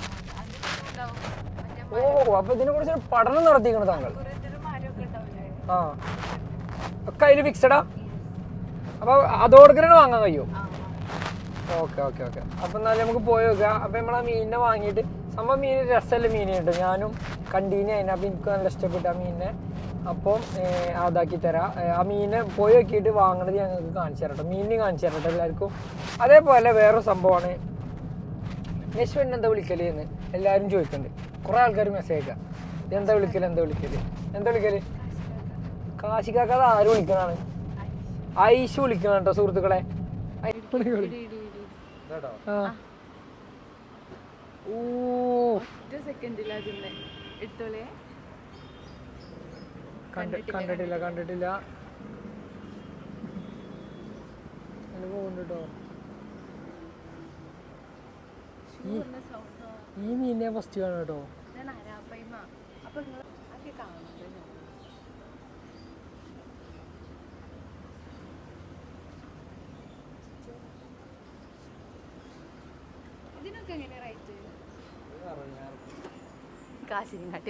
ഓ അപ്പോൾ ഇതിനെ കുറിച്ച് പഠനം നടത്തിക്കണം താങ്കൾ. ആ. ഒക്കെ അതിൽ ഫിക്സഡാ അപ്പോൾ അതോടൊക്കെ വാങ്ങാൻ കഴിയുമോ? Okay okay okay. അപ്പം എന്നാലും നമുക്ക് പോയി നോക്കാം. അപ്പം നമ്മൾ ആ മീനിനെ വാങ്ങിയിട്ട് സംഭവം മീൻ രസമല്ല മീനുണ്ട്. ഞാനും കണ്ടീനി അതിനെ. അപ്പം എനിക്ക് നല്ല ഇഷ്ടപ്പെട്ടു ആ മീനിനെ. അപ്പം അതാക്കി തരാം. ആ മീനെ പോയി നോക്കിയിട്ട് വാങ്ങണത് ഞങ്ങൾക്ക് കാണിച്ചു തരട്ടെ. മീനിനെ കാണിച്ചു തരട്ടെ എല്ലാവർക്കും. അതേപോലെ വേറൊരു സംഭവമാണ്. യശ്വൻ എന്താ വിളിക്കൽ എന്ന് എല്ലാവരും ചോദിക്കുന്നുണ്ട് കുറേ ആൾക്കാർ മെസ്സേജ് അയക്കാം എന്താ വിളിക്കൽ? എന്താ വിളിക്കൽ? എന്താ വിളിക്കൽ? കാശിക്കാക്ക അത് ആര് വിളിക്കണാണ്? ഐഷ് വിളിക്കണം കേട്ടോ സുഹൃത്തുക്കളെ. കണ്ടിട്ടില്ല കണ്ടിട്ടില്ല ഇടി, ഇടി, ഇടി. ആ. ഓ ഒറ്റ സെക്കൻഡിൽ അതിന്റെ എടുത്തോളേ കണ്ട കണ്ടിട്ടില്ല കണ്ടിട്ടില്ല അതിന് പോകുന്നുണ്ട് കേട്ടോ സൗണ്ടോ ഈ മീനിനെ ഫസ്റ്റ് കാണും കേട്ടോ.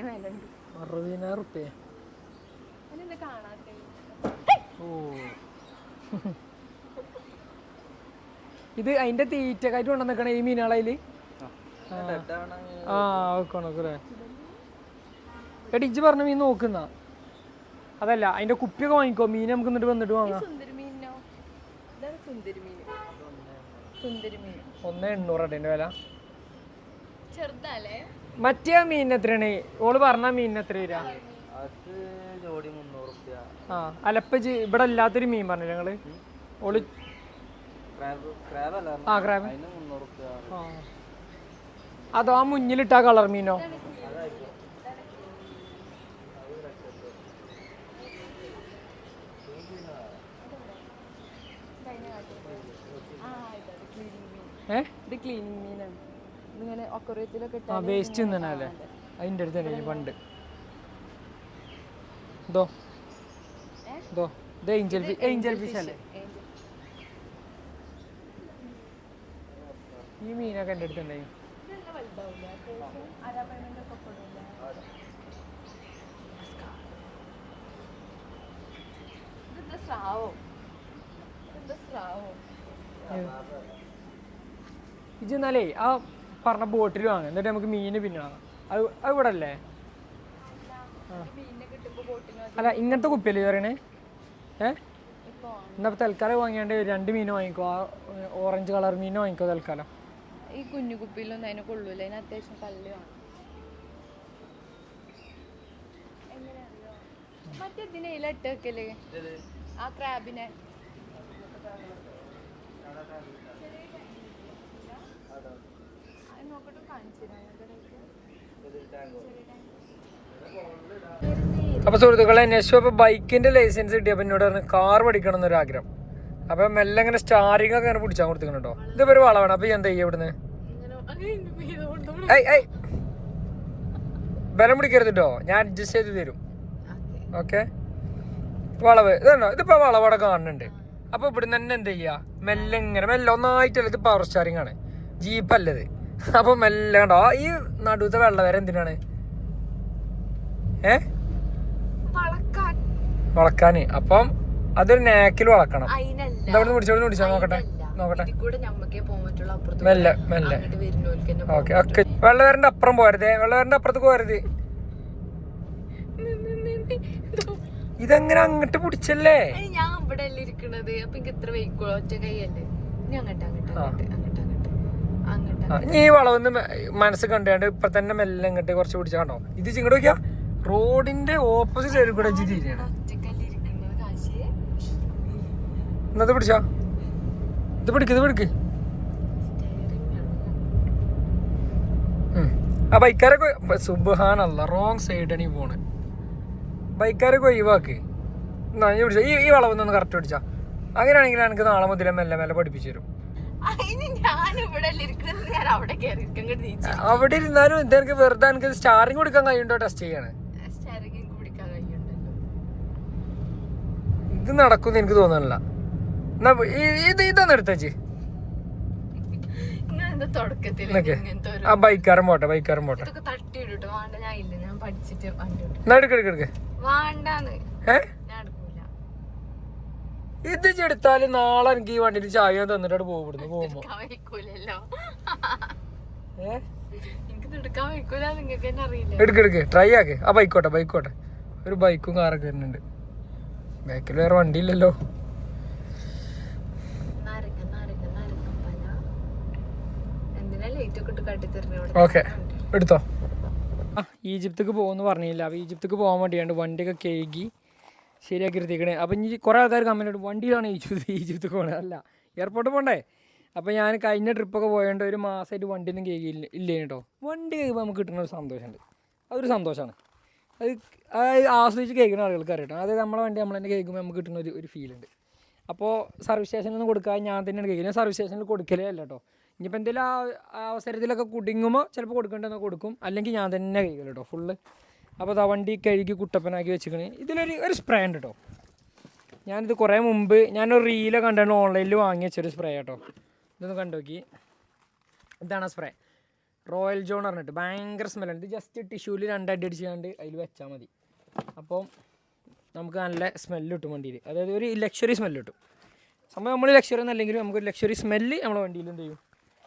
മേലുണ്ട് അറുപതിനായിരം റുപ്യ ഓ. ഇത് അതിന്റെ തീറ്റക്കായിട്ട് കൊണ്ടുവന്നിക്കണ ഈ മീനുകളതിൽ ആ. വെക്കണം എടി ഇജ്ജ് പറഞ്ഞ മീൻ നോക്കുന്ന. അതല്ല അതിന്റെ കുപ്പിയൊക്കെ വാങ്ങിക്കോ. മീൻ നമുക്ക് എന്നിട്ട് വന്നിട്ട് വാങ്ങാം. ഒന്ന് എണ്ണൂറ് അതിന്റെ വില. ചെറുതല്ലേ? മറ്റേ മീനിന് എത്രയാണ്? ഓൾ പറഞ്ഞ മീനിന് എത്ര വരാ? അത് ജോഡി മുന്നൂറ് റുപ്യ. ആ അലപ്പജി ഇവിടെ അല്ലാത്തൊരു മീൻ പറഞ്ഞു ഞങ്ങൾ ഓൾ ആ ക്രാബ്. ആ. അതോ ആ മുന്നിലിട്ട കളർ മീനോ? ഇത് ക്ലീനിങ് മീനാണ്. ഇതിങ്ങനെ ഒക്കറയത്തിലൊക്കെ ആ വേസ്റ്റ് തിന്നണല്ലേ? അതിന്റെ അടുത്ത് തന്നെ പണ്ട്. ഇതോ. ഇതോ. ഇത് ഏഞ്ചൽ ഫിഷ് ഏഞ്ചൽ ഫിഷ് അല്ലേ? ഈ മീനൊക്കെ എന്റെ അടുത്തുണ്ടായി ഇതെല്ലാം വലുതാവില്ല അത്യാവശ്യം അരാപ്പയ്മന്റെ ഒക്കെ പെടില്ല ഇതെന്താ സ്രാവോ? ഇതെന്താ സ്രാവോ? ഇത് എന്നാലേ ആ പറഞ്ഞ ബോട്ടിൽ വാങ്ങാം. എന്നിട്ട് നമുക്ക് മീന് പിന്നെ വാങ്ങാം. അത് അത് ഇവിടെ അല്ലേ അല്ല ഇങ്ങനത്തെ കുപ്പിയല്ലേ പറയണേ? ഏ? എന്നാ തൽക്കാലം വാങ്ങിയാണ്ട് രണ്ട് മീൻ വാങ്ങിക്കോ. ആ ഓറഞ്ച് കളർ മീൻ വാങ്ങിക്കോ തൽക്കാലം. ഈ കുഞ്ഞു കുപ്പിയിലൊന്നും അതിനെ കൊള്ളൂല. അതിന് അത്യാവശ്യം കല്ല് വേണം. എങ്ങനെയാണല്ലോ? മറ്റേതിനെ ഇല ഇട്ട് വെക്കൽ. ആ ക്രാബിനെ. നോക്കട്ടെ കാണിച്ചു അപ്പോൾ അപ്പൊ സുഹൃത്തുക്കളെ അന്വേഷിച്ചു അപ്പൊ ബൈക്കിന്റെ ലൈസൻസ് കിട്ടിയ എന്നോട് പറഞ്ഞു കാർ പഠിക്കണം എന്നൊരു ആഗ്രഹം അപ്പൊ മെല്ലെ ഇങ്ങനെ സ്റ്റാറിംഗ് ഒക്കെ ഇങ്ങനെ പിടിച്ചാൽ കൊടുത്തിട്ടുണ്ടോ ഇതിപ്പോ ഒരു വളവാണ്. അപ്പൊ ഈ എന്താ ചെയ്യാ ഇവിടുന്ന്? ബലം പിടിക്കരുത് കേട്ടോ ഞാൻ അഡ്ജസ്റ്റ് ചെയ്ത് തരും. ഓക്കെ. വളവ്. ഇതാണോ ഇതിപ്പോ വളവടെ കാണുന്നുണ്ട്. അപ്പൊ ഇവിടുന്ന് തന്നെ എന്ത് ചെയ്യാ? മെല്ലെ ഇങ്ങനെ മെല്ലെ ഒന്നായിട്ടല്ല ഇത് പവർ സ്റ്റാറിംഗ് ആണ്. ജീപ്പ് അല്ലത് അപ്പൊ മെല്ലെ കണ്ടോ? ഈ നടുവത്തെ വെള്ള വരെ എന്തിനാണ്? ഏ? വളക്കാൻ. വളക്കാന്. അപ്പം അതൊരു നാക്കിൽ വളക്കണം. പിടിച്ചോ? പിടിച്ചോ? നോക്കട്ടെ. മെല്ലെ മെല്ലെ. ഓക്കെ ഓക്കെ വെള്ളവരന്റെ അപ്പുറം പോരുതേ വെള്ളവരന്റെ അപ്പുറത്ത് പോരുത്. ഇതെങ്ങനെ അങ്ങട്ട് പിടിച്ചല്ലേ? ഞാൻ ഇവിടെ അല്ലേ ഇരിക്കണത്. അപ്പൊ എനിക്ക് ഇത്ര വെയിക്കോളൂ ഒറ്റ കൈയല്ലേ? ഇനി അങ്ങോട്ട് അങ്ങോട്ട് അങ്ങോട്ട് അങ്ങോട്ട് നീ വളവൊന്ന് മനസ്സ് കണ്ടുകൊണ്ട് ഇപ്പൊ തന്നെ മെല്ലെ അങ്ങട്ട് കുറച്ച് പിടിച്ചാ കണ്ടോ? ഇത് ഇങ്ങോട്ട് നോക്കിയാ. റോഡിന്റെ ഓപ്പോസിറ്റ് സൈഡിൽ കൂടെ ഇജ്ജ് തിരിയാണ്. എന്നത് പിടിച്ചാ? ഇത് പിടിക്ക് ഇത് പിടിക്ക്. ആ ബൈക്കാരൊക്കെ സുബാനല്ല റോങ് സൈഡാണ് ഈ പോണ്. ബൈക്കാരൊക്കെ ഒഴിവാക്ക്. എന്നാ ഞാൻ പിടിച്ച ഈ ഈ വളവൊന്നൊന്ന് കറക്റ്റ് പിടിച്ചാ. അങ്ങനെയാണെങ്കിൽ എനിക്ക് നാളെ മുതലേ മെല്ലെ മെല്ലെ പഠിപ്പിച്ചു തരും. അവിടെ ഇരുന്നാലും ഇതെനിക്ക് എനിക്ക് വെറുതെ എനിക്ക് സ്റ്റാറിങ് കൊടുക്കാൻ കഴിയുണ്ടോ ടെസ്റ്റ് ചെയ്യാണ്. ഇത് നടക്കുന്നു എനിക്ക് തോന്നുന്നില്ല. ഇത് ഇതൊന്ന് എടുത്തേച്ചി ആ ബൈക്കാരൻ പോട്ടെ ബൈക്കാരൻ ഇത് ചെടുത്താൽ നാളെ എനിക്ക് ഈ വണ്ടിയിൽ ചായ തന്നിട്ട് പോകും ഇവിടുന്ന് പോകുമ്പോ. എടുക്കെടുക്ക് ട്രൈ ആക്ക്. ആ ബൈക്കോട്ടെ ബൈക്കോട്ടെ. ഒരു ബൈക്കും കാറൊക്കെ വരുന്നുണ്ട്. ബാക്കിൽ വേറെ വണ്ടി ഇല്ലല്ലോ നാരങ്ങ നാരങ്ങ നാരങ്ങ പല എന്തിനാ ലൈറ്റ് ഒക്കെ ഇട്ട് കാട്ടിത്തരുന്നത് ഇവിടെ ഓക്കെ എടുത്തോ. ആ ഈജിപ്തിക്ക് പോകുമെന്ന് പറഞ്ഞില്ല. അപ്പോൾ ഈജിപ്തിക്ക് പോകാൻ വേണ്ടിയാണ് വണ്ടിയൊക്കെ കേകി ശരിയാക്കി എടുത്തേക്കണേ അപ്പം ഇനി കുറേ ആൾക്കാർ കമന്റ് ഇടും. വണ്ടിയിലാണ് ഈജിപ്ത് ഈജിപ്തിക്ക് പോകണത് അല്ല എയർപോർട്ട് പോണ്ടേ? അപ്പോൾ ഞാൻ കഴിഞ്ഞ ട്രിപ്പൊക്കെ പോയതുകൊണ്ട് ഒരു മാസമായിട്ട് വണ്ടിയൊന്നും കേൾക്കില്ല ഇല്ലേ കേട്ടോ വണ്ടി കേൾക്കുമ്പോൾ നമുക്ക് കിട്ടുന്ന ഒരു സന്തോഷമുണ്ട്. അതൊരു സന്തോഷമാണ്. അത് അത് ആസ്വദിച്ച് കേൾക്കുന്ന ആളുകൾക്ക് അറിയട്ടോ. അതായത് നമ്മളെ വണ്ടി നമ്മൾ തന്നെ കേൾക്കുമ്പോൾ നമുക്ക് കിട്ടുന്ന ഒരു ഒരു ഫീലുണ്ട് അപ്പോൾ സർവീസ് സ്റ്റേഷനിൽ നിന്ന് കൊടുക്കാൻ ഞാൻ തന്നെയാണ് കേൾക്കുന്നത് സർവീസ് സ്റ്റേഷനിൽ കൊടുക്കലേ അല്ല കേട്ടോ ഇനിയിപ്പോൾ എന്തെങ്കിലും ആ അവസരത്തിലൊക്കെ കുടുങ്ങുമ്പോൾ ചിലപ്പോൾ കൊടുക്കേണ്ടതെന്ന് കൊടുക്കും. അല്ലെങ്കിൽ ഞാൻ തന്നെ കഴിക്കും കേട്ടോ ഫുള്ള് അപ്പോൾ അതാ വണ്ടി കഴുകി കുട്ടപ്പനാക്കി വെച്ചിരിക്കണേ. ഇതിലൊരു ഒരു സ്പ്രേ ഉണ്ട് കേട്ടോ ഞാനിത് കുറേ മുമ്പ് ഞാനൊരു റീലൊക്കെ കണ്ടാണ് ഓൺലൈനിൽ വാങ്ങി വെച്ചൊരു സ്പ്രേ കേട്ടോ ഇതൊന്ന് കണ്ടു നോക്കി ഇതാണ് സ്പ്രേ റോയൽ ജോൺ പറഞ്ഞിട്ട്. ഭയങ്കര സ്മെല്ലാണ് ഇത് ജസ്റ്റ് ടിഷ്യൂവിൽ രണ്ടടി അടിച്ചാണ്ട് അതിൽ വെച്ചാൽ മതി. അപ്പം നമുക്ക് നല്ല സ്മെല്ല് കിട്ടും വണ്ടിയിൽ അതായത് ഒരു ലക്ഷറി സ്മെല്ല് കിട്ടും. സംഭവം നമ്മൾ ലക്ഷറി എന്നല്ലെങ്കിലും നമുക്കൊരു ലക്ഷറി സ്മെല്ല് നമ്മുടെ വണ്ടിയിൽ എന്ത് ചെയ്യും?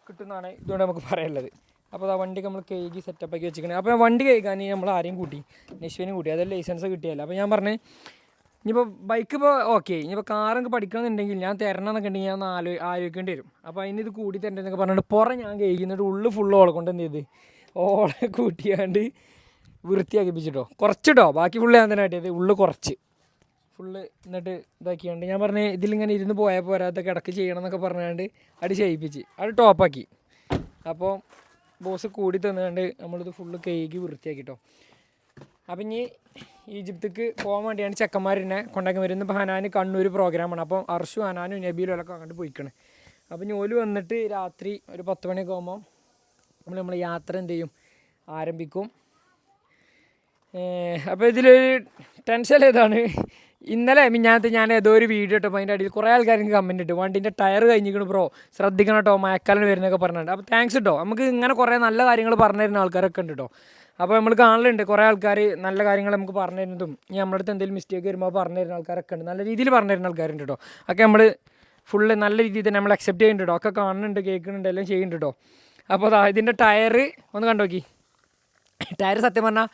കിട്ടുന്നതാണ് ഇതുകൊണ്ട് നമുക്ക് പറയാനുള്ളത്. അപ്പോൾ ആ വണ്ടി നമ്മൾ കഴുകി സെറ്റപ്പ് ആക്കി വെച്ചിരിക്കണേ. അപ്പോൾ വണ്ടി കഴുകാൻ നമ്മൾ ആരെയും കൂട്ടി? നെശ്വനും കൂട്ടി. അതായത് ലൈസൻസ് കിട്ടിയല്ല അപ്പോൾ ഞാൻ പറഞ്ഞു ഇനിയിപ്പോൾ ബൈക്ക് ഇപ്പോൾ ഓക്കെ ഇനിയിപ്പോൾ കാറൊക്കെ പഠിക്കണമെന്നുണ്ടെങ്കിൽ ഞാൻ തരണം എന്നൊക്കെ ഉണ്ടെങ്കിൽ ഞാൻ ആലോ ആലോചിക്കേണ്ടി വരും. അപ്പോൾ അതിന് ഇത് കൂടി തരണ്ടെന്നൊക്കെ പറഞ്ഞിട്ട് പുറം ഞാൻ കഴിക്കുന്നിട്ട് ഉള്ളു ഫുള്ള് ഓളെ കൊണ്ട് എന്ത് ചെയ്ത് ഓളെ കൂട്ടിയാണ്ട് വൃത്തിയാക്കിപ്പിച്ചിട്ടോ. കുറച്ചിട്ടോ. ബാക്കി ഫുള്ള് ഞാൻ തന്നെ കാട്ടിയത് ഉള്ളു കുറച്ച്. ഫുള്ള് എന്നിട്ട് ഇതാക്കിയാണ്ട്. ഞാൻ പറഞ്ഞ് ഇതിലിങ്ങനെ ഇരുന്ന് പോയാൽ പോരാത്ത കിടക്ക് ചെയ്യണം എന്നൊക്കെ പറഞ്ഞാണ്ട് അത് ചെയ്യിപ്പിച്ച്. അത് ടോപ്പാക്കി. അപ്പോൾ ബോസ് കൂടി തന്നുകൊണ്ട് നമ്മളിത് ഫുള്ള് കേക്ക് വൃത്തിയാക്കി കേട്ടോ അപ്പം ഇനി ഈജിപ്തിക്ക് പോകാൻ വേണ്ടിയാണ് ചെക്കന്മാരെന്നെ കൊണ്ടാക്കി വരുന്നത്. ഇപ്പോൾ ഹനാന് കണ്ണൂർ പ്രോഗ്രാമാണ് അപ്പം അർഷു ഹനാനും നബീലും ഒക്കെ അങ്ങോട്ട് പോയിക്കണേ. അപ്പം ഓൽ വന്നിട്ട് രാത്രി ഒരു പത്ത് മണിയൊക്കെ ആകുമ്പോൾ നമ്മൾ നമ്മൾ യാത്ര എന്ത് ചെയ്യും? ആരംഭിക്കും. അപ്പോൾ ഇതിലൊരു ടെൻഷൻ ഏതാണ്? ഇന്നലെ മിഞ്ഞാനത്ത് ഞാൻ ഏതോ ഒരു വീഡിയോ ഇട്ടപ്പോൾ അതിന്റെ അടിയിൽ കുറേ ആൾക്കാർ എനിക്ക് കമന്റ് ഇട്ടു. വണ്ടിന്റെ ടയർ കഴിഞ്ഞിരിക്കണു ബ്രോ ശ്രദ്ധിക്കണം കേട്ടോ മഴക്കാലം വരുന്നൊക്കെ പറഞ്ഞിട്ടുണ്ട് അപ്പോൾ താങ്ക്സ് കേട്ടോ നമുക്ക് ഇങ്ങനെ കുറേ നല്ല കാര്യങ്ങൾ പറഞ്ഞു തരുന്ന ആൾക്കാരൊക്കെ ഉണ്ട് കേട്ടോ അപ്പോൾ നമ്മൾ കാണലുണ്ട് കുറേ ആൾക്കാർ നല്ല കാര്യങ്ങൾ നമുക്ക് പറഞ്ഞു തരുന്നതും ഇനി നമ്മുടെ അടുത്ത് എന്തെങ്കിലും മിസ്റ്റേക്ക് വരുമ്പോൾ പറഞ്ഞു തരുന്ന ആൾക്കാരൊക്കെ ഉണ്ട്. നല്ല രീതിയിൽ പറഞ്ഞു തരുന്ന ആൾക്കാരുണ്ട് കേട്ടോ ഒക്കെ നമ്മൾ ഫുള്ള് നല്ല രീതിയിൽ തന്നെ നമ്മൾ അക്സെപ്റ്റ് ചെയ്യുന്നുണ്ട് കേട്ടോ ഒക്കെ കാണുന്നുണ്ട് കേൾക്കുന്നുണ്ട് എല്ലാം ചെയ്യുന്നുണ്ട് കേട്ടോ അപ്പോൾ ഇതിന്റെ ടയർ ഒന്ന് കണ്ടോക്കി. ടയർ സത്യം പറഞ്ഞാൽ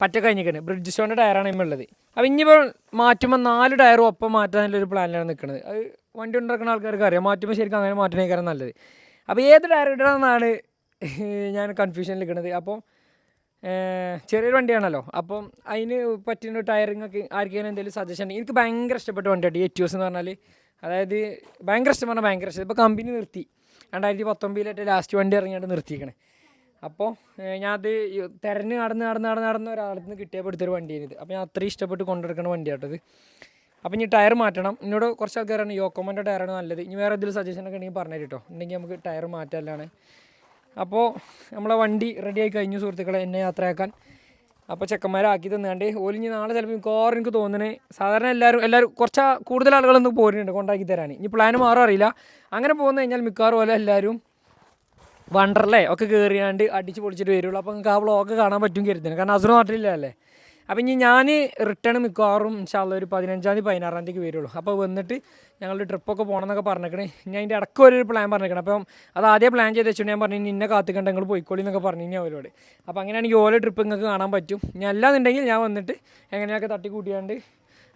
പറ്റ കഴിഞ്ഞിരിക്കുന്നത് ബ്രിഡ്ജ് സ്റ്റോണിന്റെ ടയറാണ് ഇമ്മുള്ളത് അപ്പോൾ ഇനിയിപ്പോൾ മാറ്റുമ്പോൾ നാല് ടയറും ഒപ്പം മാറ്റാനുള്ളൊരു പ്ലാനിലാണ് നിൽക്കുന്നത് അത് വണ്ടി ഉണ്ടാക്കുന്ന ആൾക്കാർക്ക് അറിയാം. മാറ്റുമ്പോൾ ശരിക്കും അങ്ങനെ മാറ്റണേക്കാരം നല്ലത്. അപ്പോൾ ഏത് ടയർ ഇടണമെന്നാണ് ഞാൻ കൺഫ്യൂഷനിൽ നിൽക്കുന്നത് അപ്പോൾ ചെറിയൊരു വണ്ടിയാണല്ലോ. അപ്പം അതിന് പറ്റുന്ന ടയറിങ് ഒക്കെ ആർക്കെങ്കിലും എന്തെങ്കിലും സജഷൻ എനിക്ക് ഭയങ്കര ഇഷ്ടപ്പെട്ട വണ്ടിയായിട്ട് യൂസ് എന്ന് പറഞ്ഞാൽ അതായത് ഭയങ്കര ഇഷ്ടം പറഞ്ഞാൽ ഭയങ്കര ഇഷ്ടം. ഇപ്പോൾ കമ്പനി നിർത്തി. രണ്ടായിരത്തി പത്തൊമ്പതിലായിട്ട് ലാസ്റ്റ് വണ്ടി ഇറങ്ങിയിട്ട് നിർത്തിയിരിക്കണേ അപ്പോൾ ഞാൻ അത് തിരഞ്ഞ് നടന്ന് നടന്ന് നടന്ന് നടന്ന് ഒരാളുടെ നിന്ന് കിട്ടിയപ്പോൾ എടുത്തൊരു വണ്ടിയാണ് ഇത് അപ്പോൾ ഞാൻ അത്രയും ഇഷ്ടപ്പെട്ട് കൊണ്ടെടുക്കുന്ന വണ്ടിയാട്ടത് അപ്പോൾ ഇനി ടയർ മാറ്റണം. എന്നോട് കുറച്ച് ആൾക്കാരാണ് യോക്കോമന്റെ ടയറാണ് നല്ലത്. ഇനി വേറെ എന്തെങ്കിലും ഒക്കെ ഉണ്ടെങ്കിൽ പറഞ്ഞു കേട്ടോ ഉണ്ടെങ്കിൽ നമുക്ക് ടയർ മാറ്റാനാണ് അപ്പോൾ നമ്മളെ വണ്ടി റെഡി ആയി കഴിഞ്ഞു സുഹൃത്തുക്കളെ എന്നെ യാത്രയാക്കാൻ. അപ്പോൾ ചെക്കന്മാരാക്കി തന്നാണ്ട്. ഓലിഞ്ഞ് നാളെ ചിലപ്പോൾ മിക്കവാറും എനിക്ക് തോന്നുന്നത് സാധാരണ എല്ലാവരും എല്ലാവരും കുറച്ച് കൂടുതൽ ആളുകളൊന്നും പോരുന്നുണ്ട് കൊണ്ടാക്കി തരാൻ ഇനി പ്ലാൻ മാറും അറിയില്ല. അങ്ങനെ പോകുന്ന കഴിഞ്ഞാൽ മിക്കവാറും പോലെ എല്ലാവരും വണ്ടർലേ ഒക്കെ കയറിയാണ്ട് അടിച്ച് പൊളിച്ചിട്ട് വരുള്ളൂ. അപ്പോൾ നിങ്ങൾക്ക് ആ വ്ളോഗ് കാണാൻ പറ്റും കരുതുന്നത് കാരണം അസുറ നാട്ടിലില്ലല്ലേ അപ്പം ഇനി ഞാൻ റിട്ടേൺ മിക്കവാറും ഇൻഷാല്ല ഒരു പതിനഞ്ചാം തീയതി പതിനാറാം തീയതി വരുള്ളൂ. അപ്പോൾ വന്നിട്ട് ഞങ്ങളുടെ ട്രിപ്പൊക്കെ പോകണം എന്നൊക്കെ പറഞ്ഞേക്കണേ. ഞാൻ അതിന്റെ ഇടയ്ക്ക് ഒരു പ്ലാൻ പറഞ്ഞേക്കണം. അപ്പം അത് ആദ്യം പ്ലാൻ ചെയ്ത് വെച്ചിട്ട് ഞാൻ പറഞ്ഞു നിന്നെ കാത്തിക്കണ്ട നിങ്ങൾ പോയിക്കോളി എന്നൊക്കെ പറഞ്ഞു ഞാൻ അവരോട്. അപ്പോൾ അങ്ങനെയാണെങ്കിൽ ഓരോ ട്രിപ്പ് നിങ്ങൾക്ക് കാണാൻ പറ്റും. ഞാൻ അല്ലാന്നുണ്ടെങ്കിൽ ഞാൻ വന്നിട്ട് എങ്ങനെയൊക്കെ തട്ടി കൂട്ടിയാണ്ട്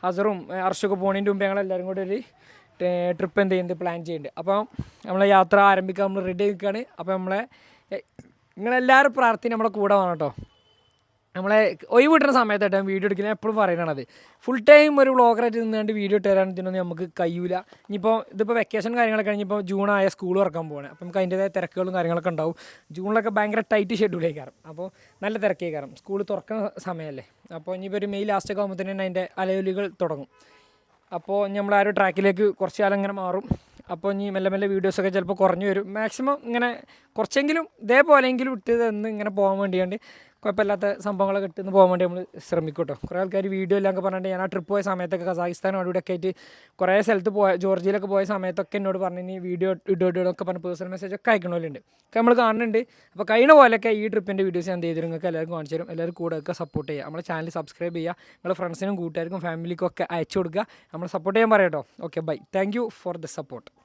അസറും അർഷൊക്കെ പോണതിന്റെ മുമ്പ് ഞങ്ങളെല്ലാവരും കൂടെ ഒരു ട്രിപ്പ് എന്ത് ചെയ്യുന്നത് പ്ലാൻ ചെയ്യുന്നുണ്ട്. അപ്പോൾ നമ്മളെ യാത്ര ആരംഭിക്കാൻ നമ്മൾ റെഡി നിൽക്കുകയാണ് അപ്പോൾ നമ്മളെ നിങ്ങളെല്ലാവരും പ്രാർത്ഥന നമ്മളെ കൂടെ വേണം കേട്ടോ നമ്മളെ ഒഴിവ് കിട്ടുന്ന സമയത്തായിട്ടാണ് വീഡിയോ എടുക്കുന്നത് എപ്പോഴും പറയണത് ഫുൾ ടൈം ഒരു വ്ളോഗറായിട്ട് നിന്നുകൊണ്ട് വീഡിയോ ഇട്ട് തരാൻ ഇതിനൊന്നും നമുക്ക് കഴിയൂല. ഇനിയിപ്പോൾ ഇതിപ്പോൾ വെക്കേഷൻ കാര്യങ്ങളൊക്കെ കഴിഞ്ഞിപ്പോൾ ആയ സ്കൂൾ തുറക്കാൻ പോകണം അപ്പോൾ നമുക്ക് അതിന്റെതായ തിരക്കുകളും കാര്യങ്ങളൊക്കെ ഉണ്ടാവും. ജൂണിലൊക്കെ ഭയങ്കര ടൈറ്റ് ഷെഡ്യൂൾ കയറും അപ്പോൾ നല്ല തിരക്കേ കയറും സ്കൂൾ തുറക്കുന്ന സമയമല്ലേ. അപ്പോൾ ഇനിയിപ്പോൾ ഒരു മെയ് ലാസ്റ്റൊക്കെ ആകുമ്പോൾ തന്നെ അതിന്റെ അലവലുകൾ തുടങ്ങും. അപ്പോൾ നമ്മൾ ആ ഒരു ട്രാക്കിലേക്ക് കുറച്ച് കാലം ഇങ്ങനെ മാറും. അപ്പോൾ ഇനി മെല്ലെ മെല്ലെ വീഡിയോസൊക്കെ ചിലപ്പോൾ കുറഞ്ഞു വരും. മാക്സിമം ഇങ്ങനെ കുറച്ചെങ്കിലും ഇതേപോലെയെങ്കിലും ഇട്ട് തന്ന് ഇങ്ങനെ പോകാൻ വേണ്ടിയാണ്ട് കുഴപ്പമില്ലാത്ത സംഭവങ്ങളൊക്കെ ഇട്ടുന്ന് പോകാൻ വേണ്ടി നമ്മൾ ശ്രമിക്കും കേട്ടോ കുറേ ആൾക്കാർ വീഡിയോ എല്ലാം പറഞ്ഞിട്ട് ഞാൻ ആ ട്രിപ്പ് പോയ സമയത്തൊക്കെ കസാഖിസ്ഥാനും അവിടെ ഒക്കെ ആയിട്ട് കുറേ സ്ഥലത്ത് പോയ ജോർജിയിലൊക്കെ പോയ സമയത്തൊക്കെ എന്നോട് പറഞ്ഞു വീഡിയോ ഇടോ ഇടോ ഒക്കെ പറഞ്ഞ് പേഴ്സണൽ മെസ്സേജ് ഒക്കെ അയക്കണമല്ലുണ്ട് ഒക്കെ നമ്മൾ കാണുന്നുണ്ട്. അപ്പോൾ കഴിഞ്ഞ പോലെയൊക്കെ ഈ ട്രിപ്പിന്റെ വീഡിയോസ് ഞാൻ ചെയ്തിരുന്നു ചെയ്തു നിങ്ങൾക്ക് എല്ലാവർക്കും കാണിച്ചു തരും. എല്ലാവരും കൂടെ ഒക്കെ സപ്പോർട്ട് ചെയ്യുക. നമ്മുടെ ചാനൽ സബ്സ്ക്രൈബ് ചെയ്യുക. നിങ്ങളുടെ ഫ്രണ്ട്സിനും കൂട്ടുകാർക്കും ഫാമിലിക്കും ഒക്കെ അയച്ചു കൊടുക്കുക. നമ്മൾ സപ്പോർട്ട് ചെയ്യാൻ പറയാം കേട്ടോ okay bye thank for the support